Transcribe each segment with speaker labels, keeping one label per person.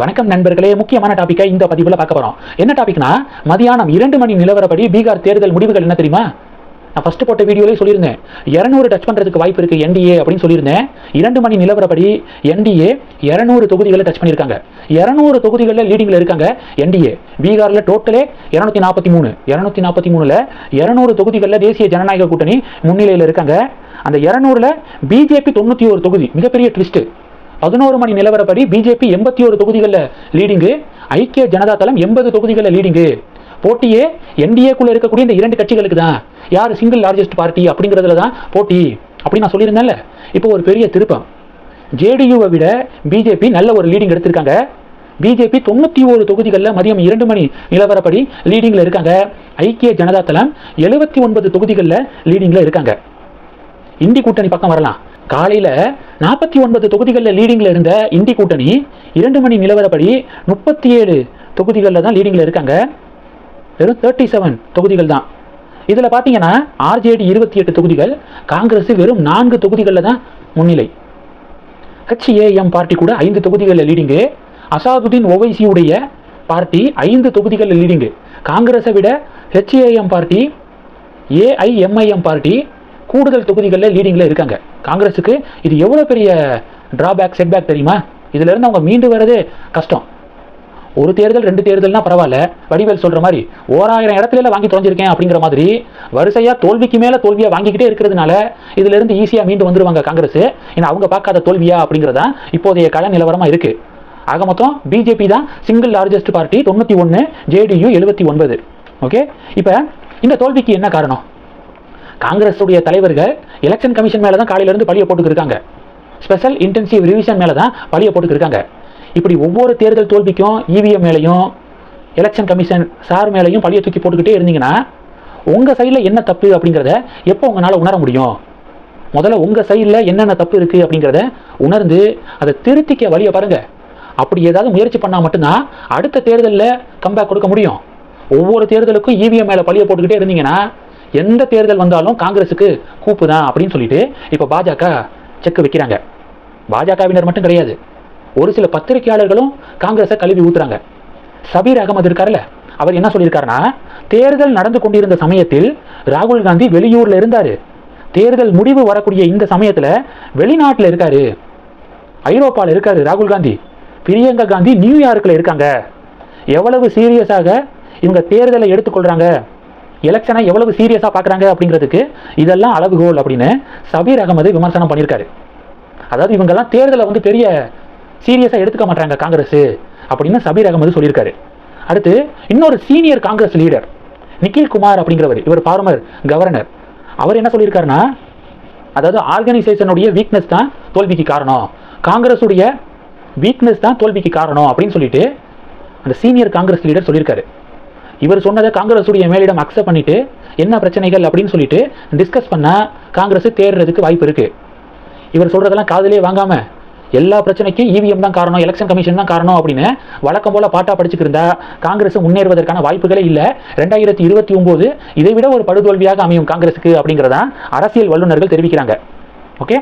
Speaker 1: வணக்கம் நண்பர்களே முக்கியமான டாபிக்கை இந்த பதிவில் பார்க்க போறோம். என்ன டாபிக்னா மதியானம் இரண்டு மணி நிலவரப்படி பீகார் தேர்தல் முடிவுகள் என்ன தெரியுமா? நான் ஃபர்ஸ்ட் போட்ட வீடியோலேயே சொல்லியிருந்தேன். இரநூறு டச் பண்ணுறதுக்கு வாய்ப்பு இருக்கு என்டிஏ அப்படின்னு சொல்லியிருந்தேன். இரண்டு மணி நிலவரப்படி என்டிஏ இரநூறு தொகுதிகளை டச் பண்ணியிருக்காங்க. இரநூறு தொகுதிகளில் லீடிங்கில் இருக்காங்க என்டிஏ பீகாரில் டோட்டலே இரநூத்தி நாற்பத்தி மூணு. இரநூத்தி நாற்பத்தி மூணில் இரநூறு தொகுதிகளில் தேசிய ஜனநாயக கூட்டணி முன்னிலையில் இருக்காங்க. அந்த இரநூறுல பிஜேபி தொண்ணூற்றி ஒரு தொகுதி மிகப்பெரிய ட்விஸ்ட்டு பதினோரு மணி நிலவரப்படி பிஜேபி எண்பத்தி ஒரு தொகுதிகளில் லீடிங்கு ஐக்கிய ஜனதா தளம் எண்பது தொகுதிகளில் லீடிங்கு போட்டியே என்டிஏக்குள்ளே இருக்கக்கூடிய இந்த இரண்டு கட்சிகளுக்கு தான். யார் சிங்கிள் லார்ஜஸ்ட் பார்ட்டி அப்படிங்கிறதுல தான் போட்டி. அப்படி நான் சொல்லியிருந்தேன்ல. இப்போ ஒரு பெரிய திருப்பம். ஜேடியூவை விட பிஜேபி நல்ல ஒரு லீடிங் எடுத்திருக்காங்க. பிஜேபி தொண்ணூற்றி ஒரு தொகுதிகளில் மதியம் இரண்டு மணி நிலவரப்படி லீடிங்கில் இருக்காங்க. ஐக்கிய ஜனதா தளம் எழுபத்தி ஒன்பது தொகுதிகளில் லீடிங்கில் இருக்காங்க. இந்தி கூட்டணி பக்கம் வரலாம். காலையில் நாற்பத்தி ஒன்பது தொகுதிகளில் லீடிங்கில் இருந்த இந்தி கூட்டணி இரண்டு மணி நிலவரப்படி முப்பத்தி ஏழு தொகுதிகளில் தான் லீடிங்கில் இருக்காங்க. வெறும் தேர்ட்டி செவன் தொகுதிகள் தான். இதில் பார்த்தீங்கன்னா ஆர்ஜேடி இருபத்தி எட்டு தொகுதிகள் காங்கிரஸ் வெறும் நான்கு தொகுதிகளில் தான் முன்னிலை. ஹெச்ஏஎம் பார்ட்டி கூட ஐந்து தொகுதிகளில் லீடிங்கு அசாதுதீன் ஒவைசியுடைய பார்ட்டி ஐந்து தொகுதிகளில் லீடிங்கு காங்கிரஸை விட ஹெச்ஏஎம் பார்ட்டி ஏஐஎம்ஐஎம் பார்ட்டி கூடுதல் தொகுதிகளில் லீடிங்கில் இருக்காங்க. காங்கிரஸுக்கு இது எவ்வளோ பெரிய டிராபேக் செட்பேக் தெரியுமா? இதிலிருந்து அவங்க மீண்டு வர்றதே கஷ்டம். ஒரு தேர்தல் ரெண்டு தேர்தல்னா பரவாயில்ல. வடிவேல் சொல்கிற மாதிரி ஓராயிரம் இடத்துல வாங்கி தொலைஞ்சிருக்கேன் அப்படிங்கிற மாதிரி வரிசையாக தோல்விக்கு மேலே தோல்வியாக வாங்கிக்கிட்டே இருக்கிறதுனால இதிலிருந்து ஈஸியாக மீண்டு வந்துடுவாங்க காங்கிரஸ். ஏன்னா அவங்க பார்க்காத தோல்வியா அப்படிங்கிறதா இப்போதைய கள நிலவரமாக இருக்குது ஆக மொத்தம் பிஜேபி தான் சிங்கிள் லார்ஜஸ்ட் பார்ட்டி தொண்ணூற்றி ஒன்று ஜேடியு எழுபத்தி ஒன்பது. ஓகே இப்போ இந்த தோல்விக்கு என்ன காரணம்? காங்கிரஸுடைய தலைவர்கள் எலெக்ஷன் கமிஷன் மேலே தான் காலையிலேருந்து பழிய போட்டுக்கிருக்காங்க. ஸ்பெஷல் இன்டென்சிவ் ரிவிஷன் மேலே தான் பழிய போட்டுக்கிருக்காங்க. இப்படி ஒவ்வொரு தேர்தல் தோல்விக்கும் இவிஎம் மேலேயும் எலெக்ஷன் கமிஷன் சார் மேலேயும் பழிய தூக்கி போட்டுக்கிட்டே இருந்தீங்கன்னா உங்கள் சைடில் என்ன தப்பு அப்படிங்கிறத எப்போ உங்களால் உணர முடியும்? முதல்ல உங்கள் சைடில் என்னென்ன தப்பு இருக்குது அப்படிங்கிறத உணர்ந்து அதை திருத்திக்க வழியை பாருங்கள் அப்படி ஏதாவது முயற்சி பண்ணால் மட்டும்தான் அடுத்த தேர்தலில் கம்பேக் கொடுக்க முடியும். ஒவ்வொரு தேர்தலுக்கும் இவிஎம் மேலே பழிய போட்டுக்கிட்டே இருந்தீங்கன்னா எந்த தேர்தல் வந்தாலும் காங்கிரஸுக்கு கூப்பு தான் அப்படின்னு சொல்லிட்டு இப்போ பாஜக செக் வைக்கிறாங்க. பாஜகவினர் மட்டும் கிடையாது. ஒரு சில பத்திரிகையாளர்களும் காங்கிரஸை கழுவி ஊத்துறாங்க. சபீர் அகமது இருக்கார்ல அவர் என்ன சொல்லியிருக்காருன்னா தேர்தல் நடந்து கொண்டிருந்த சமயத்தில் ராகுல் காந்தி வெளியூர்ல இருந்தாரு. தேர்தல் முடிவு வரக்கூடிய இந்த சமயத்துல வெளிநாட்டில் இருக்காரு. ஐரோப்பாவில் இருக்காரு ராகுல் காந்தி. பிரியங்கா காந்தி நியூயார்க்ல இருக்காங்க. எவ்வளவு சீரியஸாக இவங்க தேர்தலை எடுத்துக்கொள்றாங்க? எலெக்ஷனை எவ்வளவு சீரியஸாக பார்க்குறாங்க அப்படிங்கிறதுக்கு இதெல்லாம் அளவுகோல் அப்படின்னு சபீர் அகமது விமர்சனம் பண்ணியிருக்காரு. அதாவது இவங்கெல்லாம் தேர்தலை வந்து பெரிய சீரியஸாக எடுத்துக்க மாட்டாங்க காங்கிரஸ் அப்படின்னு சபீர் அகமது சொல்லியிருக்காரு. அடுத்து இன்னொரு senior Congress leader Nikhil Kumar அப்படிங்கிறவர் இவர் ஃபார்மர் கவர்னர் அவர் என்ன சொல்லியிருக்காருன்னா அதாவது ஆர்கனைசேஷனுடைய வீக்னஸ் தான் தோல்விக்கு காரணம். காங்கிரஸுடைய வீக்னஸ் தான் தோல்விக்கு காரணம் அப்படின்னு சொல்லிட்டு அந்த சீனியர் காங்கிரஸ் லீடர் சொல்லியிருக்காரு. இவர் சொன்னதை காங்கிரஸுடைய மேலிடம் அக்செப்ட் பண்ணிட்டு என்ன பிரச்சனைகள்? அப்படின்னு சொல்லிட்டு டிஸ்கஸ் பண்ணால் காங்கிரஸ் தேடுறதுக்கு வாய்ப்பு இருக்குது இவர் சொல்கிறதெல்லாம் காதலே வாங்காமல் எல்லா பிரச்சனைக்கும் இவிஎம் தான் காரணம் எலெக்ஷன் கமிஷன் தான் காரணம் அப்படின்னு வழக்கம் போல பாட்டா படிச்சுக்கிருந்தா காங்கிரஸ் முன்னேறுவதற்கான வாய்ப்புகளே இல்லை. ரெண்டாயிரத்தி இருபத்தி ஒன்பது இதை விட ஒரு படுதோல்வியாக அமையும் காங்கிரஸுக்கு அப்படிங்கிறதான் அரசியல் வல்லுநர்கள் தெரிவிக்கிறாங்க. ஓகே?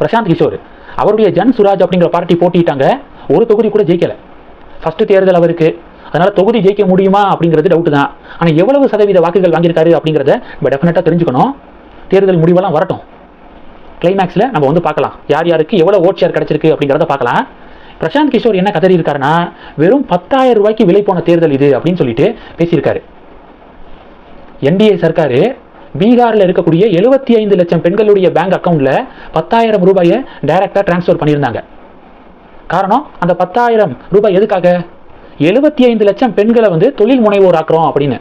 Speaker 1: பிரசாந்த் கிஷோர் அவருடைய ஜன் சுராஜ் அப்படிங்கிற பார்ட்டி போட்டிட்டாங்க ஒரு தொகுதி கூட ஜெயிக்கலை. ஃபஸ்ட்டு தேர்தல் அவருக்கு. அதனால தொகுதி ஜெயிக்க முடியுமா அப்படிங்கிறது டவுட் தான். ஆனால் எவ்வளவு சதவீத வாக்குகள் வாங்கியிருக்காரு அப்படிங்கிறத இப்போ டெஃபினட்டாக தெரிஞ்சுக்கணும். தேர்தல் முடிவெல்லாம் வரட்டும். கிளைமேக்ஸில் நம்ம வந்து பார்க்கலாம். யார் யாருக்கு எவ்வளோ ஓட் ஷேர் கிடச்சிருக்கு அப்படிங்கிறத பார்க்கலாம். பிரசாந்த் கிஷோர் என்ன கதறி இருக்காருன்னா வெறும் பத்தாயிரம் ரூபாய்க்கு விலை போன தேர்தல் இது அப்படின்னு சொல்லிட்டு பேசியிருக்காரு. என்டிஏ சர்க்காரு பீகாரில் இருக்கக்கூடிய எழுபத்தி ஐந்து லட்சம் பெண்களுடைய பேங்க் அக்கௌண்ட்டில் பத்தாயிரம் ரூபாயை டைரக்டாக டிரான்ஸ்ஃபர் பண்ணியிருந்தாங்க. காரணம் அந்த பத்தாயிரம் ரூபாய் எதுக்காக? எழுபத்தி ஐந்து லட்சம் பெண்களை வந்து தொழில் முனைவோர் ஆக்குறோம் அப்படின்னு.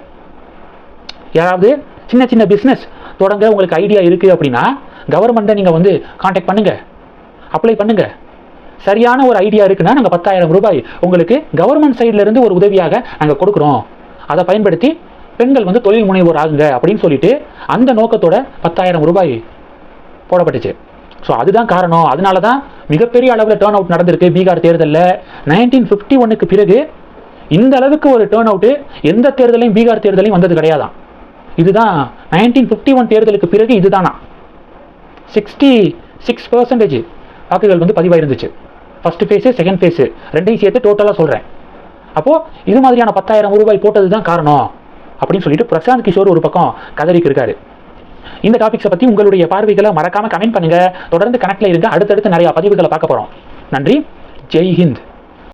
Speaker 1: யாராவது சின்ன சின்ன பிஸ்னஸ் தொடங்க உங்களுக்கு ஐடியா இருக்குது அப்படின்னா கவர்மெண்ட்டை நீங்கள் வந்து காண்டாக்ட் பண்ணுங்கள் அப்ளை பண்ணுங்கள் சரியான ஒரு ஐடியா இருக்குன்னா நாங்கள் பத்தாயிரம் ரூபாய் உங்களுக்கு கவர்மெண்ட் சைட்லேருந்து ஒரு உதவியாக நாங்கள் கொடுக்குறோம். அதை பயன்படுத்தி பெண்கள் வந்து தொழில் முனைவோர் ஆகுங்க அப்படின்னு சொல்லிட்டு அந்த நோக்கத்தோட பத்தாயிரம் ரூபாய் போடப்பட்டுச்சு. ஸோ அதுதான் காரணம். அதனால தான் மிகப்பெரிய அளவில் டேர்ன் அவுட் நடந்திருக்கு பீகார் தேர்தலில். நைன்டீன் ஃபிஃப்டி ஒன்னுக்கு பிறகு இந்த அளவுக்கு ஒரு டேர்ன் அவுட்டு எந்த தேர்தலையும் பீகார் தேர்தலையும் வந்தது கிடையாதான் இதுதான் நைன்டீன் ஃபிஃப்டி ஒன் தேர்தலுக்கு பிறகு இதுதானா? சிக்ஸ்டி சிக்ஸ் பர்சன்டேஜ் வாக்குகள் வந்து பதிவாயிருந்துச்சு. ஃபர்ஸ்ட் ஃபேஸு செகண்ட் ஃபேஸு ரெண்டையும் சேர்த்து டோட்டலாக சொல்கிறேன் அப்போது இது மாதிரியான பத்தாயிரம் ரூபாய் போட்டது தான் காரணம் அப்படின்னு சொல்லிட்டு பிரசாந்த் கிஷோர் ஒரு பக்கம் கதறிக்கு இருக்காரு இந்த டாபிக்ஸை பற்றி உங்களுடைய பார்வைகளை மறக்காமல் கமெண்ட் பண்ணுங்கள் தொடர்ந்து கணக்கில் இருங்க. அடுத்தடுத்து நிறையா பதிவுகளை பார்க்க போகிறோம் நன்றி. ஜெய் ஹிந்த்.